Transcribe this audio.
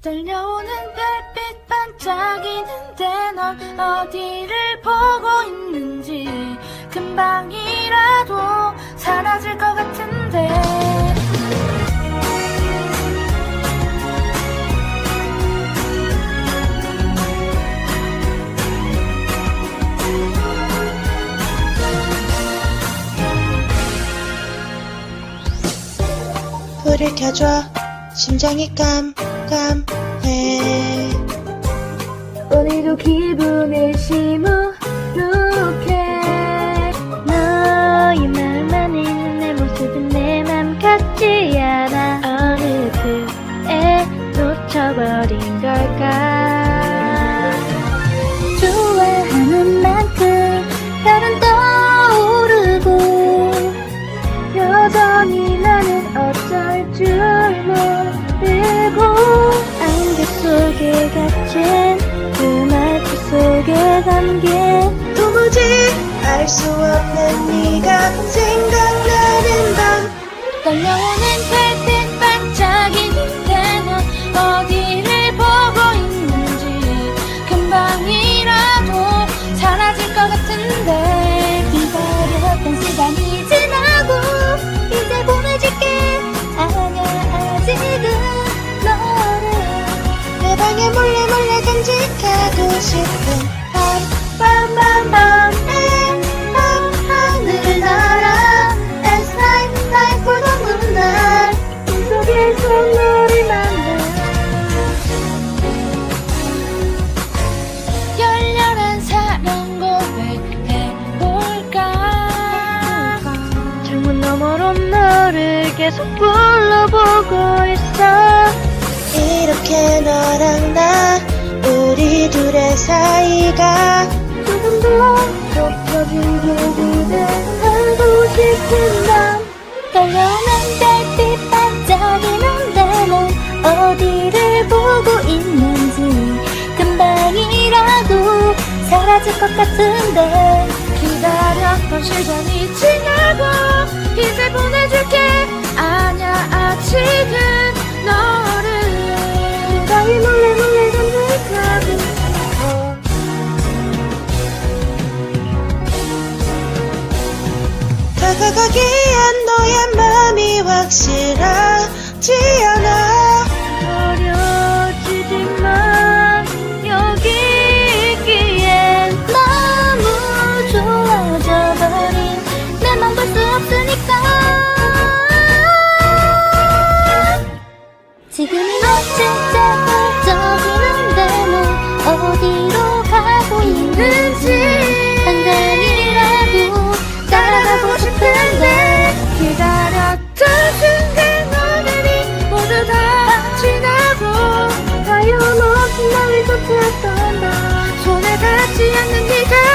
떨려오는 별빛 반짝이는데 넌 어디를 보고 있는지 금방이라도 사라질 것 같은데. 불을 켜줘. 심장이 깜깜해. 오늘도 기분을 시무룩해. 너의 말만 있는 내 모습은 내 맘 같지 않아. 어느 틈에 놓쳐버린 걸까 속에 담긴 도무지 알 수 없는 네가 생각나는 밤. 떨려오는 별빛 반짝이는데 넌 어디를 보고 있는지 금방이라도 사라질 것 같은데 싶은 빰빰빰빰 밤 하늘 날아 As night night for the 열렬한 사랑 고백해볼까 창문 너머로 너를 계속 불러보고 있어. 이렇게 너랑 나 우리 둘의 사이가 조금 더 좁혀지게 기대하고 싶은 밤 떨려오는 별빛 반짝이는데 넌 어디를 보고 있는지 금방이라도 사라질 것 같은데. 기다렸던 시간이 지나고 이제 보내줄게. 아냐 아직은 너를 다가가기엔 너의 마음이 확실하지 않아 쫓았던 나 손에 닿지 않는 네가